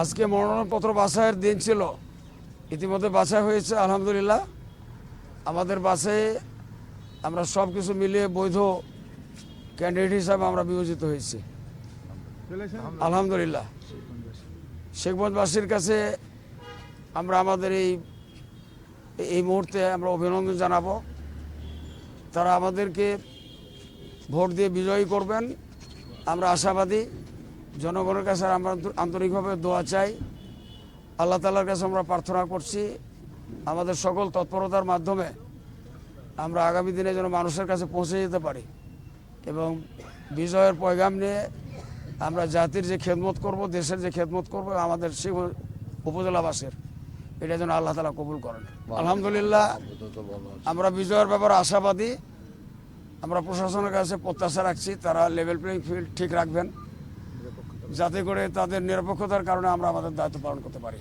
আজকে মনোনয়নপত্র বাছাইয়ের দিন ছিল। ইতিমধ্যে বাছাই হয়েছে, আলহামদুলিল্লাহ। আমাদের বাছাই আমরা সব কিছু মিলিয়ে বৈধ ক্যান্ডিডেট হিসাবে আমরা বিবেচিত হয়েছি। আলহামদুলিল্লাহ। শেখবনবাসীর কাছে আমরা আমাদের এই এই মুহূর্তে আমরা অভিনন্দন জানাব। তারা আমাদেরকে ভোট দিয়ে বিজয়ী করবেন। আমরা আশাবাদী জনগণের কাছে আমরা আন্তরিকভাবে দোয়া চাই। আল্লাহ তালার কাছে আমরা প্রার্থনা করছি, আমাদের সকল তৎপরতার মাধ্যমে আমরা আগামী দিনে যেন মানুষের কাছে পৌঁছে যেতে পারি এবং বিজয়ের পয়গাম নিয়ে আমরা জাতির যে খেদমত করব, দেশের যে খেদমত করব, আমাদের সে উপজেলাবাসীর, এটা যেন আল্লাহ তালা কবুল করেন। আলহামদুলিল্লাহ, আমরা বিজয়ের ব্যাপারে আশাবাদী। আমরা প্রশাসনের কাছে প্রত্যাশা রাখছি, তারা লেভেল প্লেইং ফিল্ড ঠিক রাখবেন। যাতে করে তাদের নিরপেক্ষতার কারণে আমরা আমাদের দায়িত্ব পালন করতে পারি।